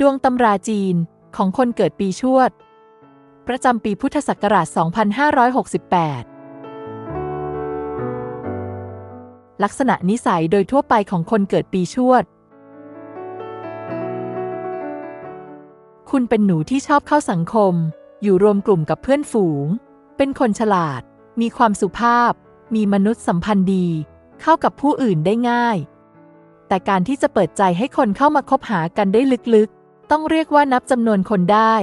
ดวงตำราจีนของคนเกิดปีชวด ประจำปีพุทธศักราช 2568 ลักษณะนิสัยโดยทั่วไปของคนเกิดปีชวด คุณเป็นหนูที่ชอบเข้าสังคม อยู่รวมกลุ่มกับเพื่อนฝูง เป็นคนฉลาด มีความสุภาพ มีมนุษยสัมพันธ์ดี เข้ากับผู้อื่นได้ง่ายแต่การที่จะเปิดใจให้คนเข้ามาคบหากันได้ลึกๆ ต้องเรียกว่านับจำนวนคนได้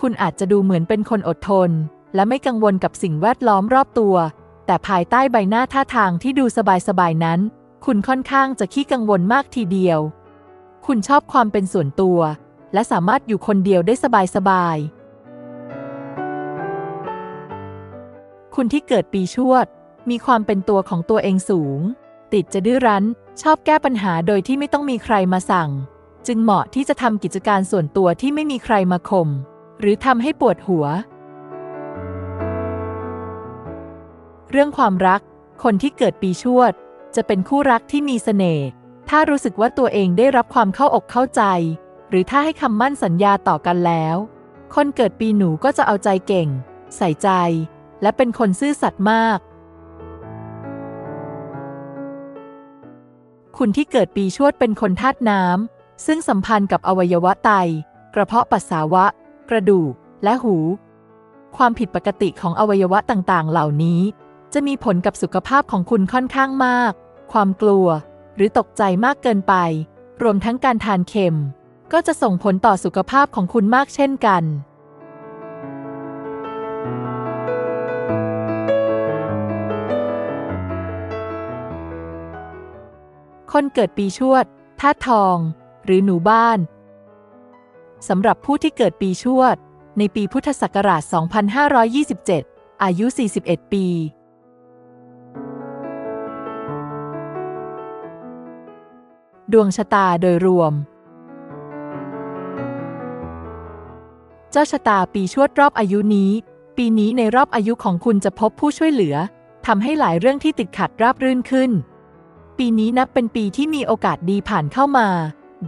คุณอาจจะดูเหมือนเป็นคนอดทน และไม่กังวลกับสิ่งแวดล้อมรอบตัว แต่ภายใต้ใบหน้าท่าทางที่ดูสบายๆนั้น คุณค่อนข้างจะขี้กังวลมากทีเดียว คุณชอบความเป็นส่วนตัว และสามารถอยู่คนเดียวได้สบายๆคุณที่เกิดปีชวด มีความเป็นตัวของตัวเองสูง ติดจะดื้อรั้น ชอบแก้ปัญหาโดยที่ไม่ต้องมีใครมาสั่ง จึงเหมาะที่จะทำกิจการส่วนตัวที่ไม่มีใครมาข่มหรือทำให้ปวดหัว เรื่องความรัก คนที่เกิดปีชวด จะเป็นคู่รักที่มีเสน่ห์ถ้ารู้สึกว่าตัวเองได้รับความเข้าอกเข้าใจ หรือถ้าให้คำมั่นสัญญาต่อกันแล้ว คนเกิดปีหนูก็จะเอาใจเก่ง ใส่ใจ และเป็นคนซื่อสัตย์มาก คุณที่เกิดปีชวดเป็นคนธาตุน้ำ ซึ่งสัมพันธ์กับอวัยวะไต กระเพาะปัสสาวะ กระดูก และหู ความผิดปกติของอวัยวะต่างๆ เหล่านี้ จะมีผลกับสุขภาพของคุณค่อนข้างมาก ความกลัว หรือตกใจมากเกินไป รวมทั้งการทานเค็ม ก็จะส่งผลต่อสุขภาพของคุณมากเช่นกันคนเกิดปีชวดธาตุทอง หรือหนูบ้านสำหรับผู้ที่เกิดปีชวด ในปีพุทธศักราช 2527 อายุ 41 ปี ดวงชะตาโดยรวม เจ้าชะตาปีชวดรอบอายุนี้ ปีนี้ในรอบอายุของคุณจะพบผู้ช่วยเหลือทำให้หลายเรื่องที่ติดขัดราบรื่นขึ้น ปีนี้นับเป็นปีที่มีโอกาสดีผ่านเข้ามา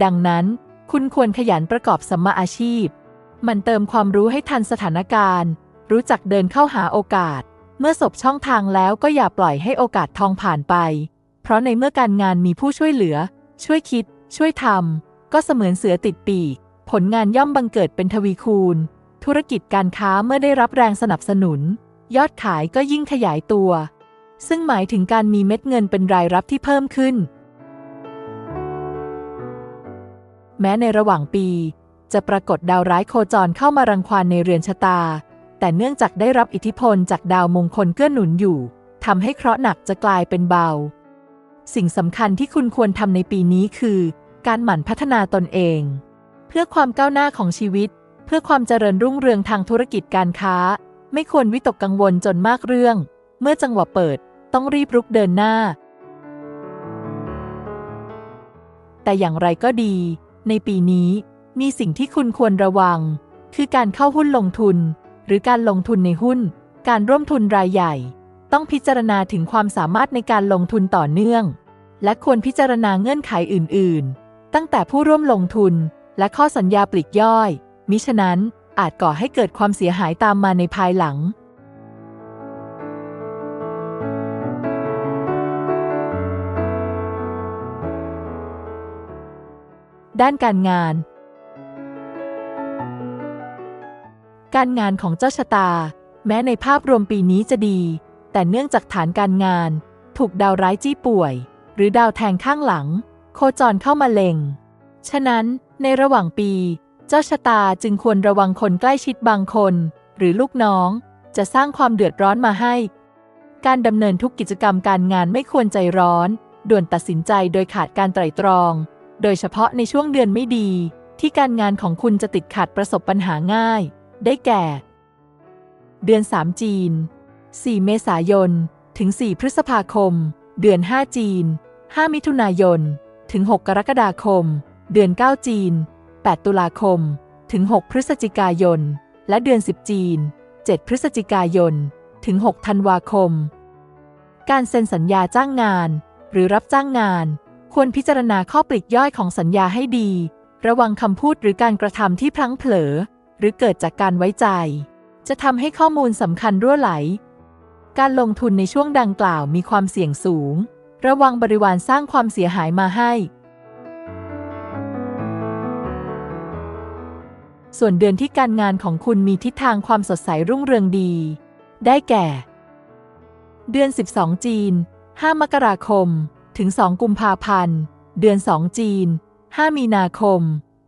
ดังนั้น คุณควรขยันประกอบสัมมาอาชีพ มันเติมความรู้ให้ทันสถานการณ์ รู้จักเดินเข้าหาโอกาส เมื่อสบช่องทางแล้วก็อย่าปล่อยให้โอกาสทองผ่านไป เพราะในเมื่อการงานมีผู้ช่วยเหลือ ช่วยคิด ช่วยทำก็เสมือนเสือติดปีก ผลงานย่อมบังเกิดเป็นทวีคูณ ธุรกิจการค้าเมื่อได้รับแรงสนับสนุน ยอดขายก็ยิ่งขยายตัว ซึ่งหมายถึงการมีเม็ดเงินเป็นรายรับที่เพิ่มขึ้น แม้ในระหว่างปี จะปรากฏดาวร้ายโคจรเข้ามารังควานในเรือนชะตา แต่เนื่องจากได้รับอิทธิพลจากดาวมงคลเกื้อหนุนอยู่ทำให้เคราะห์หนักจะกลายเป็นเบา สิ่งสำคัญที่คุณควรทำในปีนี้คือ การหมั่นพัฒนาตนเอง เพื่อความก้าวหน้าของชีวิต เพื่อความเจริญรุ่งเรืองทางธุรกิจการค้า ไม่ควรวิตกกังวลจนมากเรื่อง เมื่อจังหวะเปิดต้องรีบรุกเดินหน้า แต่อย่างไรก็ดี ในปีนี้มีสิ่งที่คุณควรระวัง คือการเข้าหุ้นลงทุน หรือการลงทุนในหุ้น การร่วมทุนรายใหญ่ ต้องพิจารณาถึงความสามารถในการลงทุนต่อเนื่อง และควรพิจารณาเงื่อนไขอื่น ๆ ตั้งแต่ผู้ร่วมลงทุน และข้อสัญญาปลีกย่อย มิฉะนั้นอาจก่อให้เกิดความเสียหายตามมาในภายหลัง ด้านการงาน การงานของเจ้าชะตา แม้ในภาพรวมปีนี้จะดี แต่เนื่องจากฐานการงาน ถูกดาวร้ายจี้ป่วย หรือดาวแทงข้างหลัง โคจรเข้ามาเล็ง ฉะนั้นในระหว่างปี เจ้าชะตาจึงควรระวังคนใกล้ชิดบางคน หรือลูกน้อง จะสร้างความเดือดร้อนมาให้ การดำเนินทุกกิจกรรมการงานไม่ควรใจร้อน ด่วนตัดสินใจโดยขาดการไตร่ตรอง โดยเฉพาะในช่วงเดือนไม่ดี ที่การงานของคุณจะติดขัดประสบปัญหาง่าย ได้แก่ เดือน 3 จีน 4 เมษายน ถึง 4 พฤษภาคม เดือน 5 จีน 5 มิถุนายน ถึง 6 กรกฎาคม เดือน 9 จีน 8 ตุลาคม ถึง 6 พฤศจิกายน และเดือน 10 จีน 7 พฤศจิกายน ถึง 6 ธันวาคม การเซ็นสัญญาจ้างงาน หรือรับจ้างงาน ควรพิจารณาข้อปลีกย่อยของสัญญาให้ดี ระวังคำพูดหรือการกระทำที่พลั้งเผลอ หรือเกิดจากการไว้ใจ จะทำให้ข้อมูลสำคัญรั่วไหล การลงทุนในช่วงดังกล่าวมีความเสี่ยงสูง ระวังบริวารสร้างความเสียหายมาให้ ส่วนเดือนที่การงานของคุณมีทิศทางความสดใสรุ่งเรืองดี ได้แก่ เดือน 12 จีน 5 มกราคม ถึง 2 กุมภาพันธ์ เดือน 2 จีน 5 มีนาคม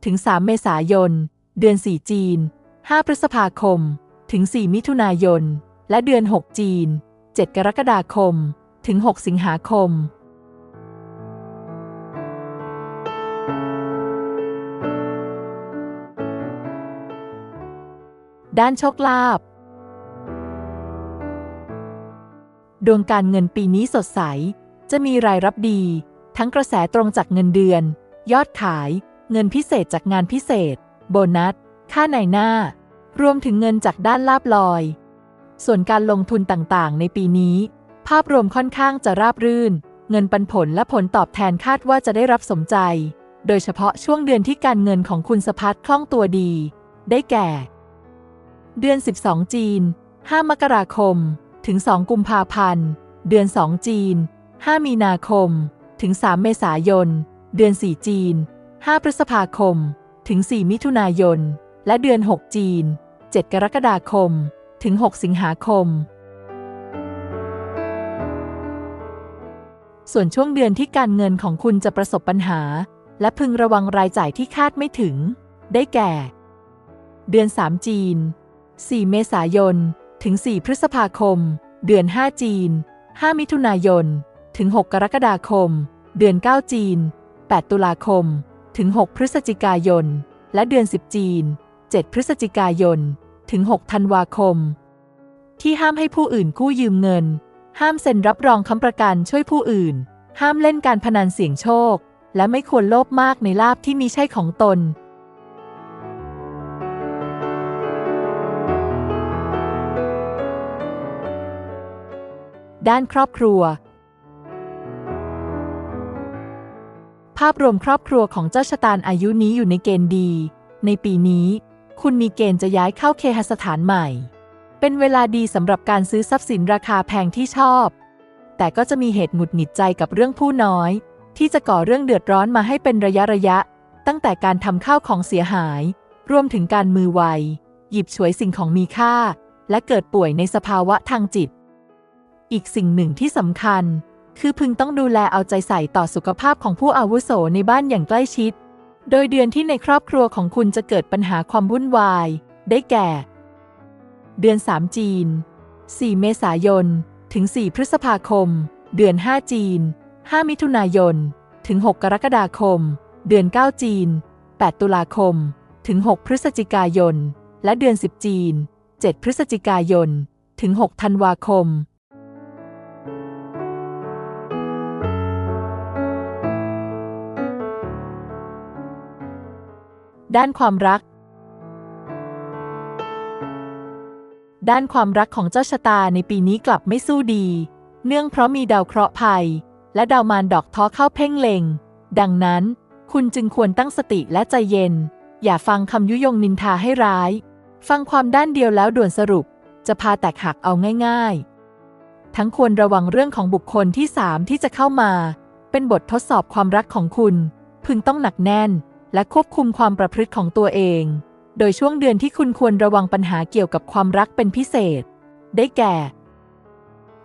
ถึง 3 เมษายน เดือน 4 จีน 5 พฤษภาคม ถึง 4 มิถุนายน และเดือน 6 จีน 7 กรกฎาคม ถึง 6 สิงหาคมด้านโชคลาภ ดวงการเงินปีนี้สดใส จะมีรายรับดี ทั้งกระแสตรงจากเงินเดือน ยอดขาย เงินพิเศษจากงานพิเศษ โบนัส ค่าในหน้า รวมถึงเงินจากด้านลาบลอย ส่วนการลงทุนต่างๆ ในปีนี้ ภาพรวมค่อนข้างจะราบรื่น เงินปันผลและผลตอบแทนคาดว่าจะได้รับสมใจ โดยเฉพาะช่วงเดือนที่การเงินของคุณสะพัดคล่องตัวดี ได้แก่ เดือน 12 จีน 5 มกราคม ถึง 2 กุมภาพันธ์ เดือน 2 จีน 5 มีนาคม ถึง 3 เมษายน เดือน 4 จีน 5 พฤษภาคม ถึง 4 มิถุนายน และเดือน 6 จีน 7 กรกฎาคม ถึง 6 สิงหาคม ส่วนช่วงเดือนที่การเงินของคุณจะประสบปัญหา และพึงระวังรายจ่ายที่คาดไม่ถึง ได้แก่ เดือน 3 จีน 4 เมษายน ถึง 4 พฤษภาคม เดือน 5 จีน 5 มิถุนายน ถึง 6 กรกฎาคม เดือน 9 จีน 8 ตุลาคม ถึง 6 พฤศจิกายน และเดือน 10 จีน 7 พฤศจิกายน ถึง 6 ธันวาคม ที่ห้ามให้ผู้อื่นกู้ยืมเงิน ห้ามเซ็นรับรองค้ำประกันช่วยผู้อื่น ห้ามเล่นการพนันเสี่ยงโชค และไม่ควรโลภมากในลาบที่มีใช่ของตนด้านครอบครัวาพรวมครอบครัวของเจ้าชะตานอายุนี้อยู่ในเกณฑ์ดี ในปีนี้ คุณมีเกณฑ์จะย้ายเข้าเคหสถานใหม่ เป็นเวลาดีสำหรับการซื้อทรัพย์สินราคาแพงที่ชอบ แต่ก็จะมีเหตุหงุดหงิดใจกับเรื่องผู้น้อย ที่จะก่อเรื่องเดือดร้อนมาให้เป็นระยะระยะ ตั้งแต่การทำข้าวของเสียหาย รวมถึงการมือไว หยิบฉวยสิ่งของมีค่า และเกิดป่วยในสภาวะทางจิต อีกสิ่งหนึ่งที่สำคัญ คือพึงต้องดูแลเอาใจใส่ต่อสุขภาพของผู้อาวุโสในบ้านอย่างใกล้ชิด โดยเดือนที่ในครอบครัวของคุณจะเกิดปัญหาความวุ่นวาย ได้แก่ เดือน 3 จีน 4 เมษายน ถึง 4 พฤษภาคม เดือน 5 จีน 5 มิถุนายน ถึง 6 กรกฎาคม เดือน 9 จีน 8 ตุลาคม ถึง 6 พฤศจิกายน และเดือน 10 จีน 7 พฤศจิกายน ถึง 6 ธันวาคม ด้านความรัก ด้านความรักของเจ้าชะตาในปีนี้กลับไม่สู้ดี เนื่องเพราะมีดาวเคราะห์ภัย และดาวมารดอกท้อเข้าเพ่งเล็ง ดังนั้น คุณจึงควรตั้งสติและใจเย็น อย่าฟังคำยุยงนินทาให้ร้าย ฟังความด้านเดียวแล้วด่วนสรุป จะพาแตกหักเอาง่าย ๆ ทั้งควรระวังเรื่องของบุคคลที่สามที่จะเข้ามา เป็นบททดสอบความรักของคุณ พึงต้องหนักแน่น และควบคุมความประพฤติของตัวเอง โดยช่วงเดือนที่คุณควรระวังปัญหาเกี่ยวกับความรักเป็นพิเศษ ได้แก่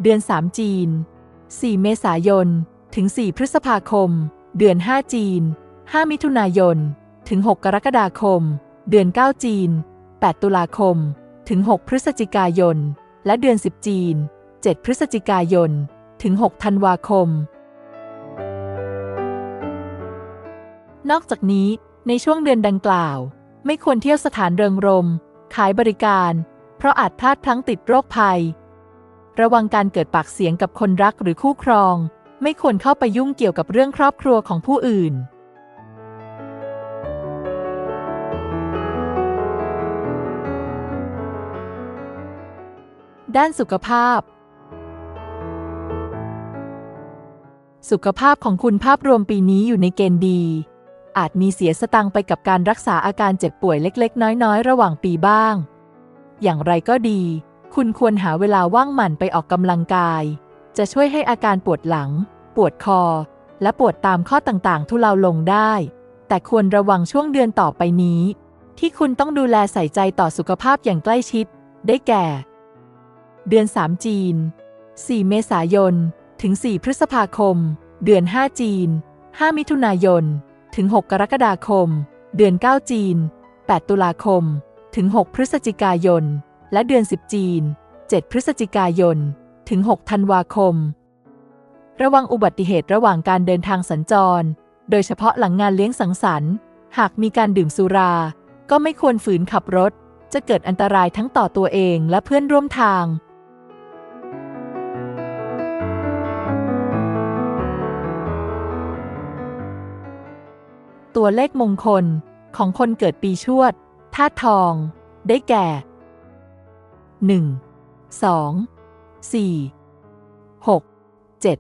เดือน 3 จีน 4 เมษายน ถึง 4 พฤษภาคม เดือน 5 จีน 5 มิถุนายน ถึง 6 กรกฎาคม เดือน 9 จีน 8 ตุลาคม ถึง 6 พฤศจิกายน และเดือน 10 จีน 7 พฤศจิกายน ถึง 6 ธันวาคม นอกจากนี้ในช่วงเดือนดังกล่าว ไม่ควรเที่ยวสถานเริงรม ขายบริการ เพราะอาจพลาดพลั้งติดโรคภัย ระวังการเกิดปากเสียงกับคนรักหรือคู่ครอง ไม่ควรเข้าไปยุ่งเกี่ยวกับเรื่องครอบครัวของผู้อื่นด้านสุขภาพ สุขภาพของคุณภาพรวมปีนี้อยู่ในเกณฑ์ดี อาจมีเสียสตังไปกับการรักษาอาการเจ็บป่วยเล็กๆ น้อยๆ ระหว่างปีบ้าง อย่างไรก็ดี คุณควรหาเวลาว่างหมั่นไปออกกำลังกาย จะช่วยให้อาการปวดหลัง ปวดคอ และปวดตามข้อต่างๆ ทุเลาลงได้ แต่ควรระวังช่วงเดือนต่อไปนี้ ที่คุณต้องดูแลใส่ใจต่อสุขภาพอย่างใกล้ชิด ได้แก่ เดือน 3 จีน 4 เมษายน ถึง 4 พฤษภาคม เดือน 5 จีน 5 มิถุนายน ถึง 6 กรกฎาคม เดือน 9 จีน 8 ตุลาคม ถึง 6 พฤศจิกายน และเดือน 10 จีน 7 พฤศจิกายน ถึง 6 ธันวาคม ระวังอุบัติเหตุระหว่างการเดินทางสัญจร โดยเฉพาะหลังงานเลี้ยงสังสรรค์ หากมีการดื่มสุรา ก็ไม่ควรฝืนขับรถ จะเกิดอันตรายทั้งต่อตัวเองและเพื่อนร่วมทาง ตัวเลขมงคลของคนเกิดปีชวดธาตุทอง ได้แก่ 1 2 4 6 7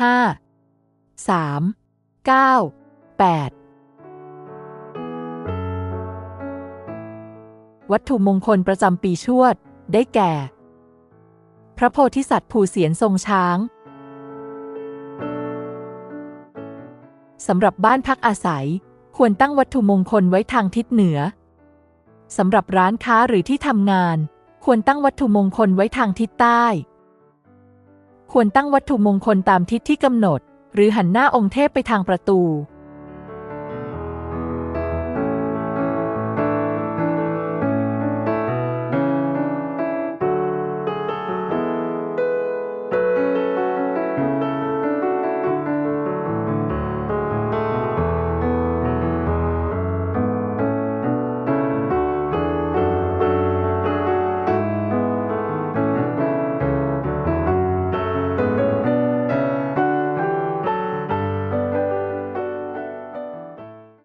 5 3 9 8 วัตถุมงคลประจำปีชวด ได้แก่ พระโพธิสัตว์ผูเสียนทรงช้าง สำหรับบ้านพักอาศัย ควรตั้งวัตถุมงคลไว้ทางทิศเหนือ สำหรับร้านค้าหรือที่ทำงาน ควรตั้งวัตถุมงคลไว้ทางทิศใต้ ควรตั้งวัตถุมงคลตามทิศที่กำหนด หรือหันหน้าองค์เทพไปทางประตู